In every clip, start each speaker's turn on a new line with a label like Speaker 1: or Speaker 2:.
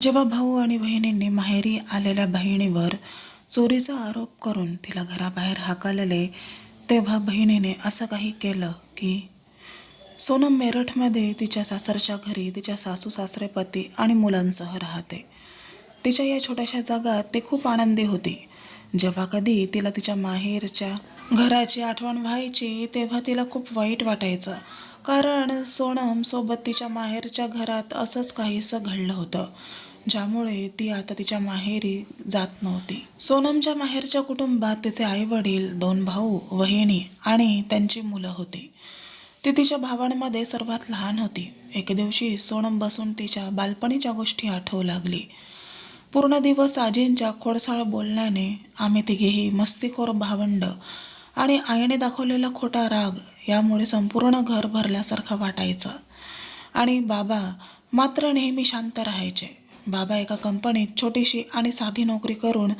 Speaker 1: जेव्हा भाऊ आणि बहिणींनी माहेरी आलेल्या बहिणीवर चोरीचा आरोप करून तिला घराबाहेर हाकलले तेव्हा बहिणीने असं काही केलं की सोनम मेरठमध्ये तिच्या सासरच्या घरी तिच्या सासू सासरे पती आणि मुलांसह राहते. तिच्या या छोट्याशा जगात ती खूप आनंदी होती. जेव्हा कधी तिला तिच्या माहेरच्या घराची आठवण व्हायची तेव्हा तिला खूप वाईट वाटायचं. कारण सोनम सोबत तिच्या माहेरच्या घरात असंच काहीसं घडलं होतं. ज्यामुळे ती आता तिच्या माहेरी जात नव्हती. सोनमच्या माहेरच्या कुटुंबात तिचे आई वडील दोन भाऊ वहिणी आणि त्यांची मुलं होती. ती तिच्या भावांमध्ये सर्वात लहान होती. एके दिवशी सोनम बसून तिच्या बालपणीच्या गोष्टी आठवू लागली. पूर्ण दिवस आजींच्या खोडसाळ बोलण्याने आम्ही तिघेही मस्तीखोर भावंड आणि आईने दाखवलेला खोटा राग यामुळे संपूर्ण घर भरल्यासारखं वाटायचं. आणि बाबा मात्र नेहमी शांत राहायचे. बाबा एका कंपनीत छोटीशी आणि साधी नोकरी करून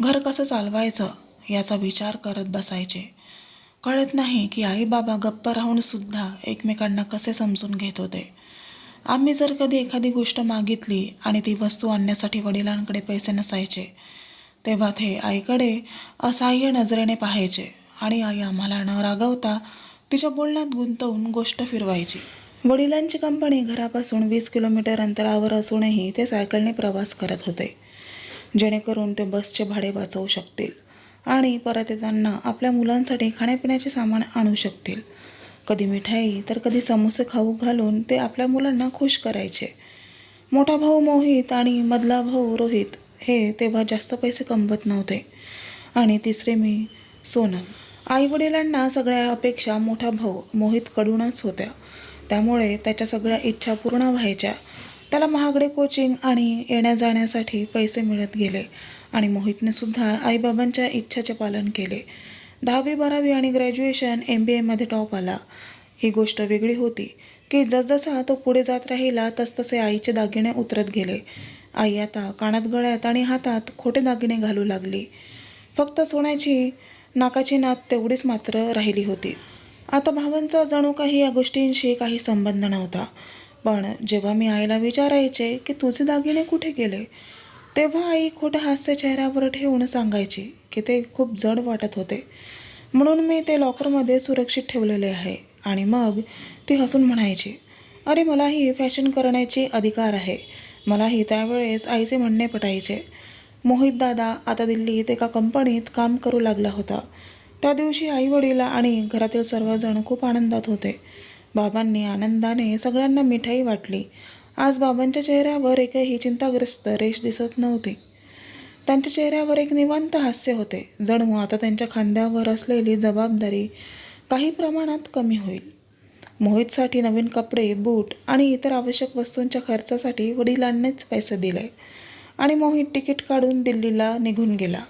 Speaker 1: घर कसं चालवायचं याचा विचार करत बसायचे. कळत नाही की आई बाबा गप्प राहून सुद्धा एकमेकांना कसे समजून घेत होते. आम्ही जर कधी एखादी गोष्ट मागितली आणि ती वस्तू आणण्यासाठी वडिलांकडे पैसे नसायचे तेव्हा ते आईकडे असहाय्य नजरेने पाहायचे आणि आई आम्हाला न रागवता तिच्या बोलण्यात गुंतवून गोष्ट फिरवायची. वडिलांची कंपनी घरापासून वीस किलोमीटर अंतरावर असूनही ते सायकलने प्रवास करत होते. जेणेकरून ते बसचे भाडे वाचवू शकतील आणि परत येताना आपल्या मुलांसाठी खाण्यापिण्याचे सामान आणू शकतील. कधी मिठाई तर कधी समोसे खाऊ घालून ते आपल्या मुलांना खुश करायचे. मोठा भाऊ मोहित आणि मधला भाऊ रोहित हे तेव्हा जास्त पैसे कमवत नव्हते. आणि तिसरे मी सोनम आईवडिलांना सगळ्या अपेक्षा मोठा भाऊ मोहितकडूनच होत्या. त्यामुळे त्याच्या सगळ्या इच्छा पूर्ण व्हायच्या. त्याला महागडे कोचिंग आणि येण्या जाण्यासाठी पैसे मिळत गेले आणि मोहितने सुद्धा आईबाबांच्या इच्छाचे पालन केले. दहावी बारावी आणि ग्रॅज्युएशन एम बी एमध्ये टॉप आला. ही गोष्ट वेगळी होती की जसजसा तो पुढे जात राहिला तसतसे आईचे दागिने उतरत गेले. आई आता कानात गळ्यात आणि हातात खोटे दागिने घालू लागली. फक्त सोन्याची नाकाची नात तेवढीच मात्र राहिली होती. आता भावांचा जणू काही या गोष्टींशी काही संबंध नव्हता. पण जेव्हा मी आईला विचारायचे की तुझे दागिने कुठे गेले तेव्हा आई खोटं हास्य चेहऱ्यावर ठेवून सांगायची की ते खूप जड वाटत होते. म्हणून मी ते लॉकरमध्ये सुरक्षित ठेवलेले आहे आणि मग ती हसून म्हणायची अरे मलाही फॅशन करण्याची अधिकार आहे. मलाही त्यावेळेस आईचे म्हणणे पटायचे. मोहित दादा आता दिल्लीत एका कंपनीत काम करू लागला होता. त्या दिवशी आईवडील आणि घरातील सर्वजण खूप आनंदात होते. बाबांनी आनंदाने सगळ्यांना मिठाई वाटली. आज बाबांच्या चेहऱ्यावर एकही चिंताग्रस्त रेष दिसत नव्हती. त्यांच्या चेहऱ्यावर एक निवांत हास्य होते. जणू आता त्यांच्या खांद्यावर असलेली जबाबदारी काही प्रमाणात कमी होईल. मोहितसाठी नवीन कपडे बूट आणि इतर आवश्यक वस्तूंच्या खर्चासाठी वडिलांनीच पैसे दिले आणि मोहित तिकीट काढून दिल्लीला निघून गेला.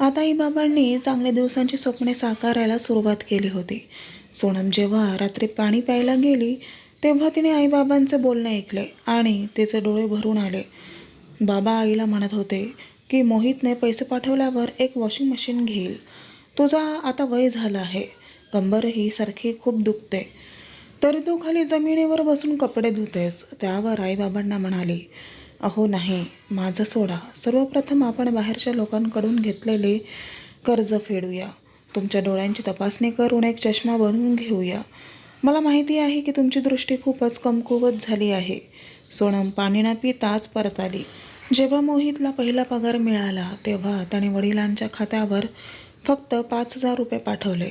Speaker 1: आता आईबाबांनी चांगल्या दिवसांची स्वप्ने साकारायला सुरुवात केली होती. सोनम जेव्हा रात्री पाणी प्यायला गेली तेव्हा तिने आईबाबांचे बोलणे ऐकले आणि तिचे डोळे भरून आले. बाबा आईला म्हणत होते की मोहितने पैसे पाठवल्यावर एक वॉशिंग मशीन घेईल. तुझा आता वय झालं आहे. कंबरही सारखी खूप दुखते. तरी तू खाली जमिनीवर बसून कपडे धुतेस त्यावर आईबाबांना म्हणाली. अहो नाही. माझं सोडा. सर्वप्रथम आपण बाहेरच्या लोकांकडून घेतलेले कर्ज फेडूया. तुमच्या डोळ्यांची तपासणी करून एक चष्मा बनवून घेऊया. मला माहिती आहे की तुमची दृष्टी खूपच कमकुवत झाली आहे. सोनम पाणी न पिताच परत आली. जेव्हा मोहितला पहिला पगार मिळाला तेव्हा त्याने वडिलांच्या खात्यावर फक्त पाच हजार रुपये पाठवले.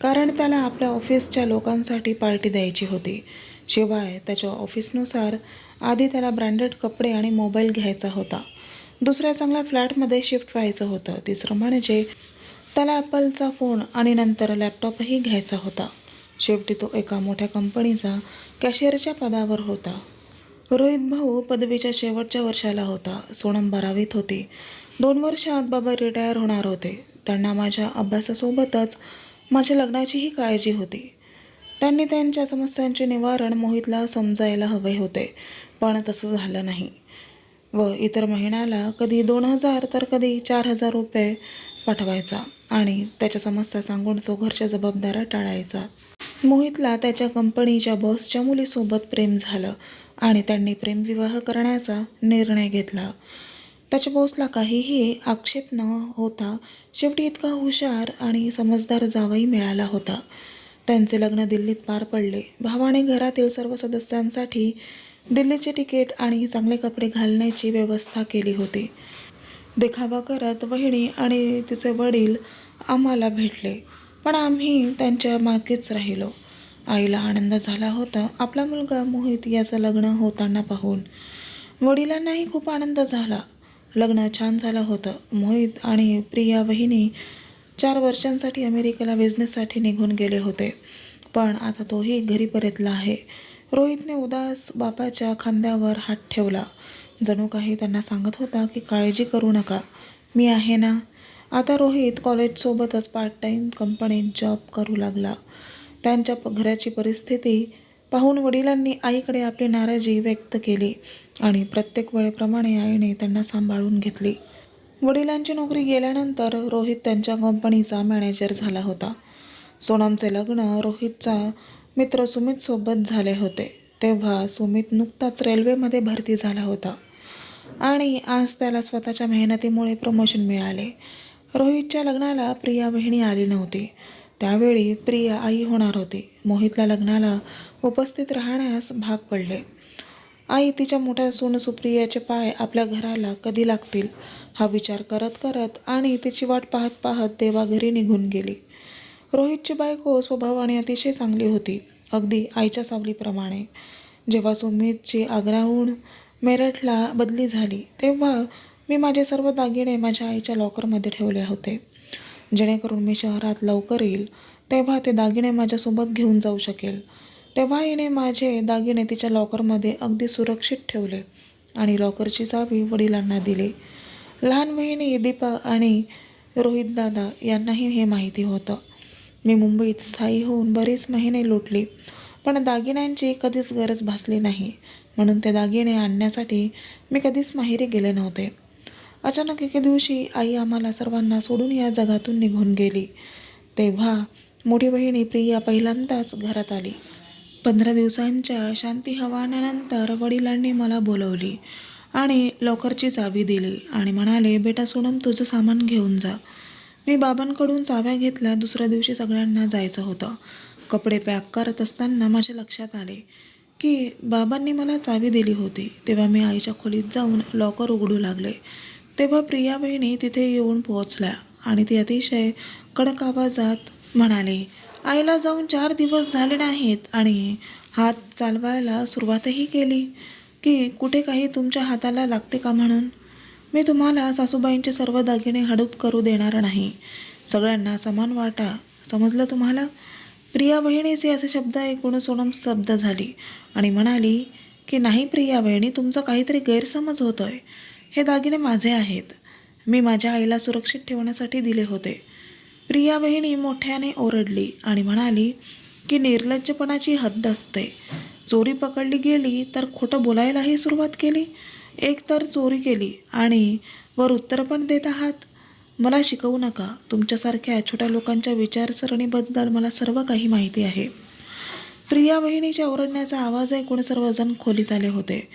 Speaker 1: कारण त्याला आपल्या ऑफिसच्या लोकांसाठी पार्टी द्यायची होती. शिवाय त्याच्या ऑफिसनुसार आधी त्याला ब्रँडेड कपडे आणि मोबाईल घ्यायचा होता. दुसऱ्या चांगल्या फ्लॅटमध्ये शिफ्ट व्हायचं होतं. तिसरं म्हणजे त्याला ॲपलचा फोन आणि नंतर लॅपटॉपही घ्यायचा होता. शेवटी तो एका मोठ्या कंपनीचा कॅशियरच्या पदावर होता. रोहित भाऊ पदवीच्या शेवटच्या वर्षाला होता. सोनम बारावीत होती. दोन वर्षात बाबा रिटायर होणार होते. त्यांना माझ्या अभ्यासासोबतच माझ्या लग्नाचीही काळजी होती. त्यांनी त्यांच्या समस्यांचे निवारण मोहितला समजायला हवे होते पण तसं झालं नाही. व इतर महिन्याला कधी दोन हजार तर कधी चार हजार रुपये पाठवायचा आणि त्याच्या समस्या सांगून तो घरच्या जबाबदाऱ्या टाळायचा. मोहितला त्याच्या कंपनीच्या बॉसच्या मुलीसोबत प्रेम झालं आणि त्यांनी प्रेमविवाह करण्याचा निर्णय घेतला. त्याच्या बॉसला काहीही आक्षेप न होता शेवटी इतका हुशार आणि समजदार जावाही मिळाला होता. त्यांचे लग्न दिल्लीत पार पडले. भावाने घरातील सर्व सदस्यांसाठी दिल्लीचे तिकीट आणि चांगले कपडे घालण्याची व्यवस्था केली होती. देखावा करत बहिणी आणि तिचे वडील आम्हाला भेटले पण आम्ही त्यांच्या मागेच राहिलो. आईला आनंद झाला होता. आपला मुलगा मोहित याचं लग्न होताना पाहून वडिलांनाही खूप आनंद झाला. लग्न छान झालं होतं. मोहित आणि प्रिया वहिनी चार वर्षांसाठी अमेरिकेला बिझनेससाठी निघून गेले होते. पण आता तोही घरी परतला आहे. रोहितने उदास बापाच्या खांद्यावर हात ठेवला. जणू काही त्यांना सांगत होता की काळजी करू नका. मी आहे ना? आता रोहित कॉलेजसोबतच पार्ट टाईम कंपनीत जॉब करू लागला. त्यांच्या प- घराची परिस्थिती पाहून वडिलांनी आईकडे आपली नाराजी व्यक्त केली आणि प्रत्येक वेळेप्रमाणे आईने त्यांना सांभाळून घेतली. वडिलांची नोकरी गेल्यानंतर रोहित त्यांच्या कंपनीचा मॅनेजर झाला होता. सोनमचे लग्न रोहितचा मित्र सुमितसोबत झाले होते. तेव्हा सुमित नुकताच रेल्वेमध्ये भरती झाला होता. आणि आज त्याला स्वतःच्या मेहनतीमुळे प्रमोशन मिळाले. रोहितच्या लग्नाला प्रिया बहिणी आली नव्हती. त्यावेळी प्रिया आई होणार होती. मोहितला लग्नाला उपस्थित राहण्यास भाग पडले. आई तिच्या मोठ्या सून सुप्रियाचे पाय आपल्या घराला कधी लागतील? हा विचार करत करत आणि तिची वाट पाहत पाहत देवाघरी निघून गेली. रोहितची बायको स्वभावाने अतिशय चांगली होती अगदी आईच्या सावलीप्रमाणे. जेव्हा सुमितची आग्राहून मेरठला बदली झाली तेव्हा मी माझे सर्व दागिने माझ्या आईच्या लॉकरमध्ये ठेवले होते. जेणेकरून मी शहरात लवकर येईल तेव्हा ते दागिने माझ्यासोबत घेऊन जाऊ शकेल. तेव्हा हिने माझे दागिने तिच्या लॉकरमध्ये अगदी सुरक्षित ठेवले आणि लॉकरची चावी वडिलांना दिली. लहान बहिणी दीपा आणि रोहित दादा यांनाही हे माहिती होतं. मी मुंबईत स्थायी होऊन बरेच महिने लुटली पण दागिन्यांची कधीच गरज भासली नाही. म्हणून ते दागिने आणण्यासाठी मी कधीच माहेरी गेले नव्हते. अचानक एके दिवशी आई आम्हाला सर्वांना सोडून या जगातून निघून गेली. तेव्हा मोठी बहिणी प्रिया पहिल्यांदाच घरात आली. पंधरा दिवसांच्या शांती हवानानंतर वडिलांनी मला बोलवली. आणि लॉकरची चावी दिली आणि म्हणाले बेटा सोनम तुझं सामान घेऊन जा. मी बाबांकडून चाव्या घेतल्या. दुसऱ्या दिवशी सगळ्यांना जायचं होतं. कपडे पॅक करत असताना माझ्या लक्षात आले की बाबांनी मला चावी दिली होती. तेव्हा मी आईच्या खोलीत जाऊन लॉकर उघडू लागले. तेव्हा प्रिया बहिणी तिथे येऊन पोहोचल्या आणि ती अतिशय कडक आवाजात म्हणाली आईला जाऊन चार दिवस झाले नाहीत आणि हात चालवायला सुरुवातही केली. की कुठे काही तुमच्या हाताला लागते का म्हणून? मी तुम्हाला सासूबाईंचे सर्व दागिने हडूप करू देणार नाही. सगळ्यांना समान वाटा. समजलं तुम्हाला? प्रिया बहिणीचे असे शब्द ऐकून सोनम स्तब्ध झाली आणि म्हणाली की नाही प्रिया बहिणी तुमचा काहीतरी गैरसमज होतोय. हे दागिने माझे आहेत. मी माझ्या आईला सुरक्षित ठेवण्यासाठी दिले होते. प्रिया बहिणी मोठ्याने ओरडली आणि म्हणाली की निर्लज्जपणाची हद्द असते. चोरी पकडली गेली तर खोटं बोलायलाही सुरुवात केली. एक तर चोरी केली आणि वर उत्तर पण देत आहात. मला शिकवू नका. तुमच्यासारख्या छोट्या लोकांच्या विचारसरणीबद्दल मला सर्व काही माहिती आहे. प्रिया बहिणीच्या ओरडण्याचा आवाज ऐकून सर्वजण खोलीत आले होते.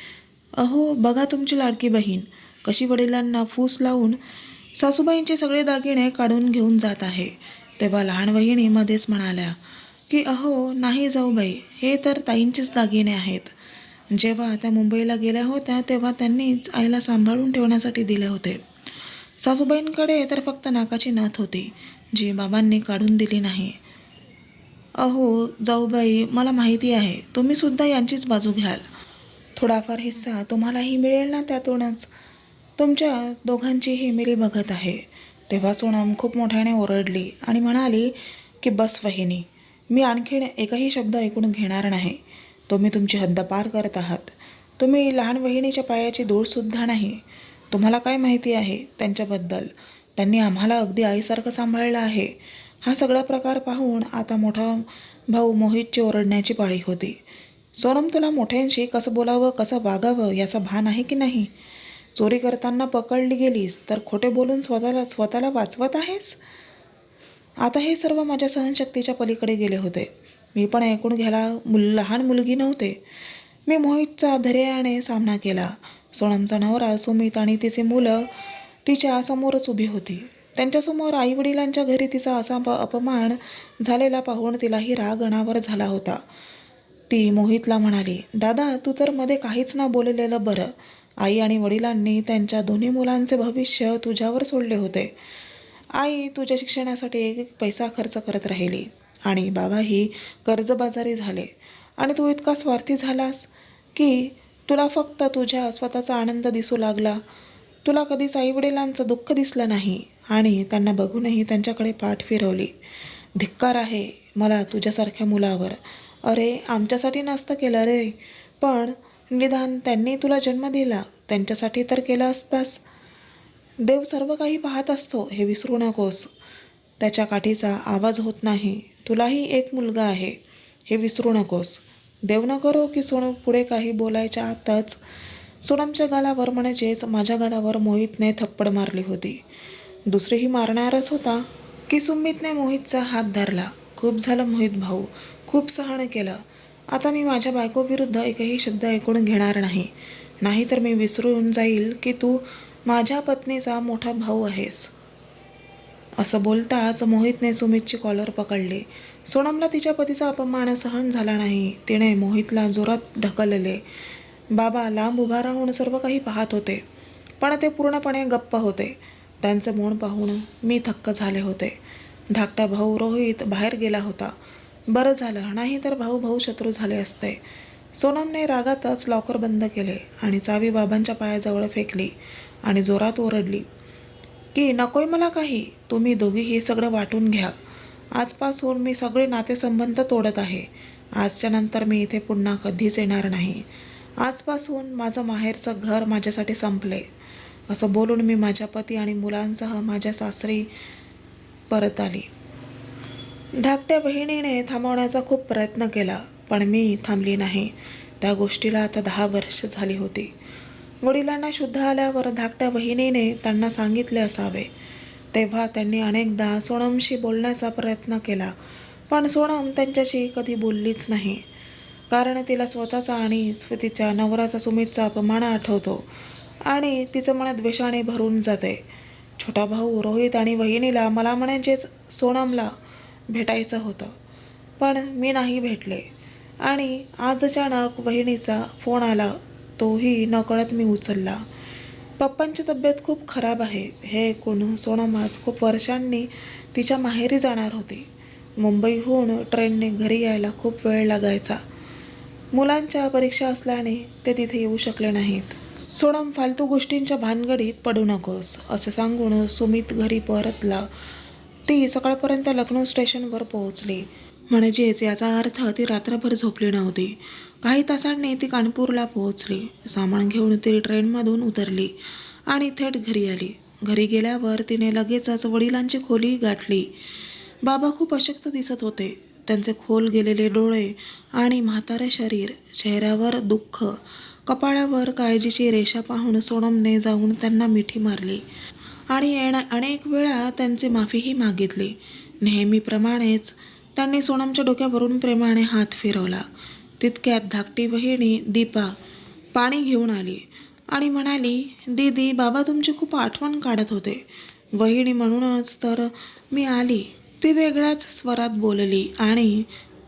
Speaker 1: अहो बघा तुमची लाडकी बहीण. कशी वडिलांना फूस लावून सासूबाईंचे सगळे दागिने काढून घेऊन जात आहे. तेव्हा लहान बहिणी मध्येच म्हणाल्या की अहो नाही जाऊ बाई हे तर ताईंचेच दागिने आहेत. जेव्हा त्या मुंबईला गेल्या होत्या तेव्हा त्यांनीच आईला सांभाळून ठेवण्यासाठी दिले होते. सासूबाईंकडे तर फक्त नाकाची नथ होती जी बाबांनी काढून दिली नाही. अहो जाऊबाई मला माहिती आहे तुम्ही सुद्धा यांचीच बाजू घ्याल. थोडाफार हिस्सा तुम्हालाही मिळेल ना त्यातूनच. तुमच्या दोघांचीही मिली बघत आहे. तेव्हा सोनम खूप मोठ्याने ओरडली आणि म्हणाली की बस वहिनी मी आणखीन एकही शब्द ऐकून घेणार नाही. तुम्ही तुमची हद्द पार करत आहात. तुम्ही लहान बहिणीच्या पायाची धूळसुद्धा नाही. तुम्हाला काय माहिती आहे त्यांच्याबद्दल? त्यांनी आम्हाला अगदी आईसारखं सांभाळलं आहे. हा सगळा प्रकार पाहून आता मोठा भाऊ मोहितची ओरडण्याची पाळी होती. सोनम तुला मोठ्यांशी कसं बोलावं कसं वागावं याचा भान आहे की नाही? चोरी करताना पकडली गेलीस तर खोटे बोलून स्वतःला स्वतःला वाचवत आहेस? आता हे सर्व माझ्या सहनशक्तीच्या पलीकडे गेले होते. मी पण ऐकून घ्यायला मुल लहान मुलगी नव्हते. मी मोहितचा धैर्याने सामना केला. सोनमचा नवरा सुमित आणि तिचे मुलं तिच्या समोरच उभी होती. त्यांच्यासमोर आईवडिलांच्या घरी तिचा असा अपमान झालेला पाहून तिलाही राग अनावर झाला होता. ती मोहितला म्हणाली दादा तू तर मध्ये काहीच ना बोललेलं बरं. आई आणि वडिलांनी त्यांच्या दोन्ही मुलांचे भविष्य तुझ्यावर सोडले होते. आई तुझ्या शिक्षणासाठी एक एक पैसा खर्च करत राहिली. आणि बाबाही कर्जबाजारी झाले. आणि तू इतका स्वार्थी झालास की तुला फक्त तुझ्या स्वतःचा आनंद दिसू लागला. तुला कधीच आईवडिलांचं दुःख दिसलं नाही. आणि त्यांना बघूनही त्यांच्याकडे पाठ फिरवली. धिक्कार आहे मला तुझ्यासारख्या मुलावर. अरे आमच्यासाठी नसतं केलं रे. पण निदान त्यांनी तुला जन्म दिला. त्यांच्यासाठी तर केलं असतास. देव सर्व काही पाहत असतो हे विसरू नकोस. त्याच्या काठीचा आवाज होत नाही. तुलाही एक मुलगा आहे हे विसरू नकोस. देव न करो की सोनू पुढे काही बोलायच्या आतच. सोनमच्या गालावर म्हणजेच माझ्या गालावर मोहितने थप्पड मारली होती. दुसरीही मारणारच होता. की सुमितने मोहितचा हात धरला. खूप झालं मोहित भाऊ. खूप सहन केलं. आता मी माझ्या बायकोविरुद्ध एकही शब्द ऐकून घेणार नाही. नाहीतर मी विसरून जाईल की तू माझ्या पत्नीचा मोठा भाऊ आहेस. असं बोलताच मोहितने सुमितची कॉलर पकडली. सोनमला तिच्या पतीचा अपमान सहन झाला नाही. तिने मोहितला जोरात ढकलले. बाबा लांब उभा राहून सर्व काही पाहत होते पण ते पूर्णपणे गप्प होते. त्यांचं मोण पाहून मी थक्क झाले होते. धाकटा भाऊ रोहित बाहेर गेला होता. बरं झालं नाही तर भाऊ भाऊ शत्रू झाले असते. सोनमने रागातच लॉकर बंद केले आणि चावी बाबांच्या पायाजवळ फेकली. आणि जोरात ओरडली की नकोय मला काही? तुम्ही दोघीही सगळं वाटून घ्या. आजपासून मी सगळे नातेसंबंध तोडत आहे. आजच्या नंतर मी इथे पुन्हा कधीच येणार नाही. आजपासून माझं माहेरचं घर माझ्यासाठी संपले असं बोलून मी माझ्या पती आणि मुलांसह माझ्या सासरी परत आली. धाकट्या बहिणीने थांबवण्याचा खूप प्रयत्न केला पण मी थांबली नाही. त्या गोष्टीला आता दहा वर्ष झाली होती. वडिलांना शुद्ध आल्यावर धाकट्या बहिणीने त्यांना सांगितले असावे. तेव्हा त्यांनी अनेकदा सोनमशी बोलण्याचा प्रयत्न केला पण सोनम त्यांच्याशी कधी बोललीच नाही. कारण तिला स्वतःचा आणि तिच्या नवराचा सुमितचा अपमान आठवतो आणि तिचं मन द्वेषाने भरून जाते. छोटा भाऊ रोहित आणि वहिनीला मला म्हणजेच सोनमला भेटायचं होतं पण मी नाही भेटले आणि आज अचानक बहिणीचा फोन आला तोही नकळत मी उचलला. पप्पांची तब्येत खूप खराब आहे. हे ऐकून सोनम आज खूप वर्षांनी तिच्या माहेरी जाणार होती. मुंबईहून ट्रेनने घरी यायला खूप वेळ लागायचा. मुलांच्या परीक्षा असल्याने ते तिथे येऊ शकले नाहीत. सोनम फालतू गोष्टींच्या भानगडीत पडू नकोस असं सांगून सुमित घरी परतला. ती सकाळपर्यंत लखनौ स्टेशनवर पोहोचली. म्हणजेच याचा अर्थ ती रात्रभर झोपली नव्हती. काही तासांनी ती कानपूरला पोहोचली. सामान घेऊन ती ट्रेनमधून उतरली आणि थेट घरी आली. घरी गेल्यावर तिने लगेचच वडिलांची खोली गाठली. बाबा खूप अशक्त दिसत होते. त्यांचे खोल गेलेले डोळे आणि म्हातारे शरीर चेहऱ्यावर दुःख कपाळावर काळजीची रेषा पाहून सोनमने जाऊन त्यांना मिठी मारली आणि येणं अनेक वेळा त्यांची माफीही मागितली. नेहमीप्रमाणेच त्यांनी सोनमच्या डोक्यावरून प्रेमाने हात फिरवला. तितक्यात धाकटी बहिणी दीपा पाणी घेऊन आली आणि म्हणाली दीदी बाबा तुमची खूप आठवण काढत होते. बहिणी म्हणूनच तर मी आली. ती वेगळ्याच स्वरात बोलली आणि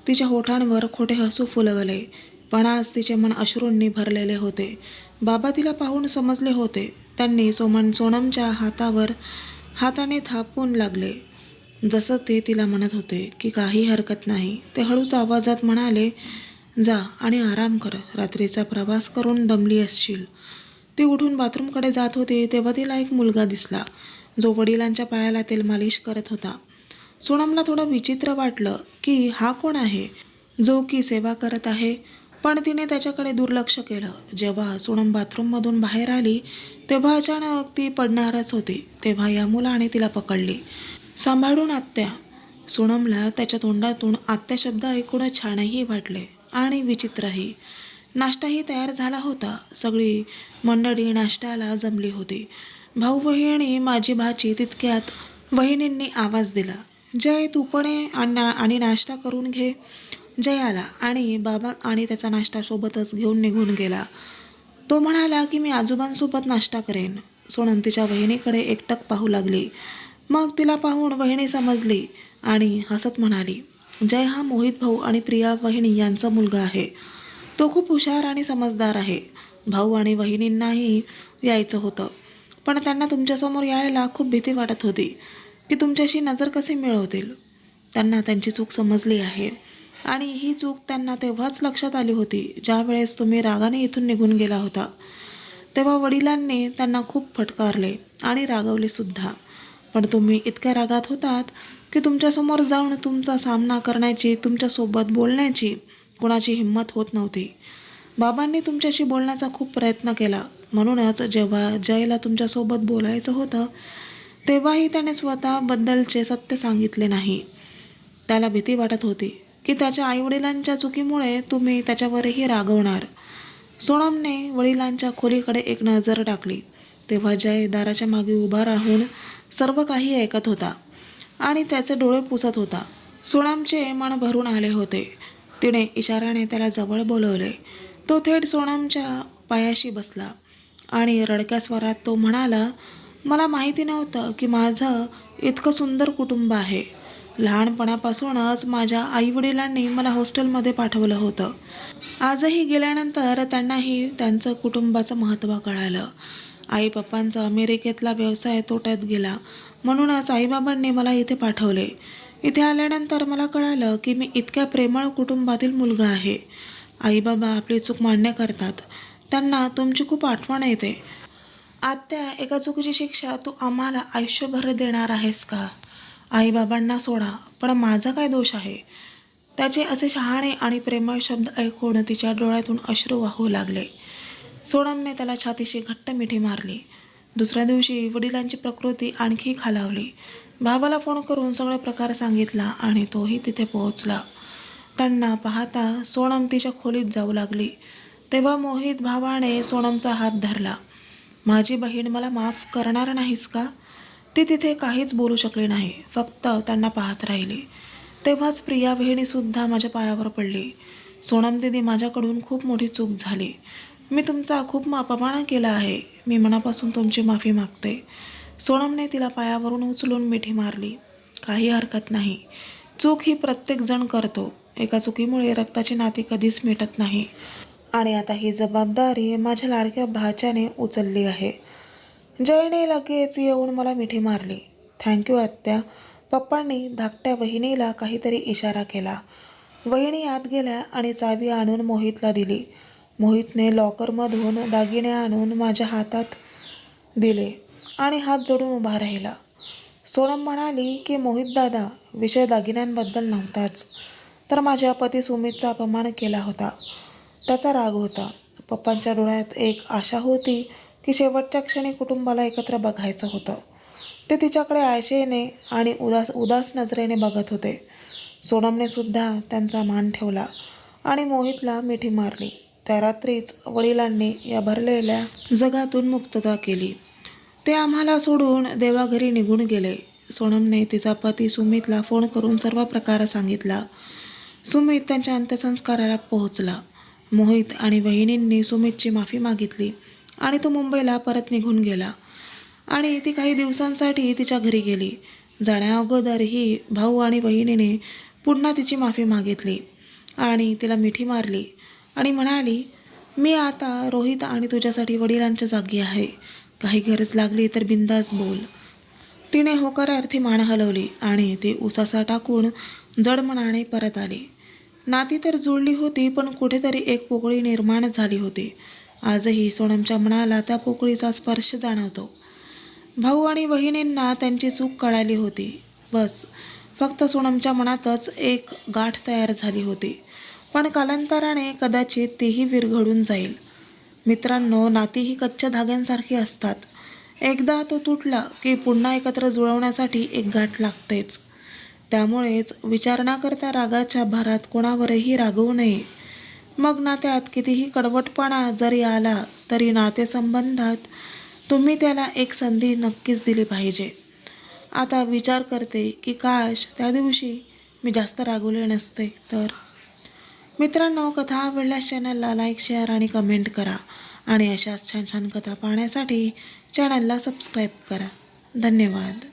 Speaker 1: तिच्या होठांवर खोटे हसू फुलवले. पण आज तिचे मन अश्रूंनी भरलेले होते. बाबा तिला पाहून समजले होते. त्यांनी सोमन सोनमच्या हातावर हाताने थापून लागले. जसं ते तिला म्हणत होते की काही हरकत नाही ते हळूच आवाजात म्हणाले जा आणि आराम कर रात्रीचा प्रवास करून दमली असशील. ती उठून बाथरूमकडे जात होती तेव्हा तिला एक मुलगा दिसला. जो वडिलांच्या पायाला तेल मालिश करत होता. सोनमला थोडं विचित्र वाटलं की हा कोण आहे? जो की सेवा करत आहे. पण तिने त्याच्याकडे दुर्लक्ष केलं. जेव्हा सोनम बाथरूममधून बाहेर आली तेव्हा अचानक ती पडणारच होती. तेव्हा या मुलाने तिला पकडली. सांभाळून आत्या. सोनमला त्याच्या तोंडातून आत्या शब्द ऐकूनच छानही वाटले आणि विचित्रही. नाश्ताही तयार झाला होता. सगळी मंडळी नाश्त्याला जमली होती. भाऊ बहिणी माझी भाची तितक्यात वहिनींनी आवाज दिला. जय तू पण आणि ना- आणि नाश्ता करून घे. जय आला आणि बाबा आणि त्याचा नाश्ता सोबतच घेऊन निघून गेला. तो म्हणाला की मी आजोबांसोबत नाश्ता करेन. सोनम तिच्या वहिनीकडे एकटक पाहू लागली. मग तिला पाहून वहिनी समजली आणि हसत म्हणाली जय हा मोहित भाऊ आणि प्रिया वहिनी यांचा मुलगा आहे. तो खूप हुशार आणि समजदार आहे. भाऊ आणि वहिनींनाही यायचं होतं. पण त्यांना तुमच्यासमोर यायला खूप भीती वाटत होती की तुमच्याशी नजर कसे मिळवतील. त्यांना त्यांची चूक समजली आहे. आणि ही चूक त्यांना तेव्हाच लक्षात आली होती ज्यावेळेस तुम्ही रागाने इथून निघून गेला होता. तेव्हा वडिलांनी त्यांना खूप फटकारले आणि रागवले सुद्धा. पण तुम्ही इतक्या रागात होतात की तुमच्यासमोर जाऊन तुमचा सामना करण्याची तुमच्यासोबत बोलण्याची कोणाची हिंमत होत नव्हती. बाबांनी तुमच्याशी बोलण्याचा खूप प्रयत्न केला. म्हणूनच जेव्हा जयला तुमच्यासोबत बोलायचं होतं तेव्हाही त्याने स्वतःबद्दलचे सत्य सांगितले नाही. त्याला भीती वाटत होती की त्याच्या आईवडिलांच्या चुकीमुळे तुम्ही त्याच्यावरही रागवणार. सोनमने वडिलांच्या खोलीकडे एक नजर टाकली. तेव्हा जय दाराच्या मागे उभा राहून सर्व काही ऐकत होता आणि त्याचे डोळे पुसत होता. सोनमचे मन भरून आले होते. तिने इशाऱ्याने त्याला जवळ बोलवले. तो थेट सोनमच्या पायाशी बसला आणि रडक्या स्वरात तो म्हणाला मला माहिती नव्हतं की माझं इतकं सुंदर कुटुंब आहे. लहानपणापासूनच माझ्या आईवडिलांनी मला हॉस्टेलमध्ये पाठवलं होतं. आजही गेल्यानंतर त्यांनाही त्यांचं कुटुंबाचं महत्त्व कळालं. आई पप्पांचा अमेरिकेतला व्यवसाय तोट्यात गेला. म्हणूनच आईबाबांनी मला इथे पाठवले. इथे आल्यानंतर मला कळालं की मी इतक्या प्रेमळ कुटुंबातील मुलगा आहे. आईबाबा आपली चूक मान्य करतात. त्यांना तुमची खूप आठवण येते. आत्या एका चुकीची शिक्षा तू आम्हाला आयुष्यभर देणार आहेस का? आईबाबांना सोडा पण माझा काय दोष आहे? त्याचे असे शहाणे आणि प्रेमळ शब्द ऐकून तिच्या डोळ्यातून अश्रू वाहू लागले. सोनमने त्याला छातीशी घट्ट मिठी मारली. दुसऱ्या दिवशी वडिलांची प्रकृती आणखी खालावली. भावाला फोन करून सगळे प्रकार सांगितला आणि तोही तिथे पोहोचला. त्यांना पाहता सोनम तिच्या खोलीत जाऊ लागली. तेव्हा मोहित भावाने सोनमचा हात धरला. माझी बहीण मला माफ करणार नाहीस का? ती तिथे काहीच बोलू शकली नाही. फक्त त्यांना पाहत राहिली. तेव्हाच प्रिया बहिणीसुद्धा माझ्या पायावर पडली. सोनम दिदी माझ्याकडून खूप मोठी चूक झाली. मी तुमचा खूप अपमान केला आहे. मी मनापासून तुमची माफी मागते. सोनमने तिला पायावरून उचलून मिठी मारली. काही हरकत नाही. चूक ही प्रत्येकजण करतो. एका चुकीमुळे रक्ताची नाती कधीच मिटत नाही. आणि आता ही जबाबदारी माझ्या लाडक्या भाच्याने उचलली आहे. जयने लगेच येऊन मला मिठी मारली. थँक्यू आत्या. पप्पांनी धाकट्या वहिनीला काहीतरी इशारा केला. वहिनी आत गेल्या आणि चावी आणून मोहितला दिली. मोहितने लॉकरमधून दागिने आणून माझ्या हातात दिले आणि हात जोडून उभा राहिला. सोनम म्हणाली की मोहित दादा विषय दागिन्यांबद्दल नव्हताच तर माझ्या पती सुमितचा अपमान केला होता. त्याचा राग होता. पप्पांच्या डोळ्यात एक आशा होती की शेवटच्या क्षणी कुटुंबाला एकत्र बघायचं होतं. ते तिच्याकडे आशेने आणि उदास उदास नजरेने बघत होते. सोनमने सुद्धा त्यांचा मान ठेवला आणि मोहितला मिठी मारली. त्या रात्रीच वडिलांनी या भरलेल्या जगातून मुक्तता केली. ते आम्हाला सोडून देवाघरी निघून गेले. सोनमने तिचा पती सुमितला फोन करून सर्व प्रकार सांगितला. सुमित त्यांच्या अंत्यसंस्काराला पोहोचला. मोहित आणि वहिनींनी सुमितची माफी मागितली आणि तो मुंबईला परत निघून गेला. आणि ती काही दिवसांसाठी तिच्या घरी गेली. जाण्याअगोदरही भाऊ आणि वहिनीने पुन्हा तिची माफी मागितली आणि तिला मिठी मारली. आणि म्हणाली मी आता रोहित आणि तुझ्यासाठी वडिलांच्या जागी आहे. काही गरज लागली तर बिंदास बोल. तिने होकारार्थी मान हलवली आणि ती उसासा टाकून जडमनाने परत आली. नाती तर जुळली होती पण कुठेतरी एक पोकळी निर्माण झाली होती. आजही सोनमच्या मनाला त्या पोकळीचा स्पर्श जाणवतो. भाऊ आणि वहिनींना त्यांची चूक कळाली होती. बस फक्त सोनमच्या मनातच एक गाठ तयार झाली होती. पण कालांतराने कदाचित तीही विरघळून जाईल. मित्रांनो नाती ही कच्च्या धाग्यांसारखी असतात. एकदा तो तुटला की पुन्हा एकत्र जुळवण्यासाठी एक गाठ लागतेच. त्यामुळेच विचार न करता रागाच्या भारात कोणावरही रागवू नये. मग नात्यात कितीही कडवटपणा जरी आला तरी नातेसंबंधात तुम्ही त्याला एक संधी नक्कीच दिली पाहिजे. आता विचार करते की काश त्या दिवशी मी जास्त रागवले नसते तर? मित्रांनो कथा आवडल्यास चॅनलला लाईक शेअर आणि कमेंट करा. आणि अशाच छान छान कथा पाहण्यासाठी चॅनलला सबस्क्राईब करा. धन्यवाद.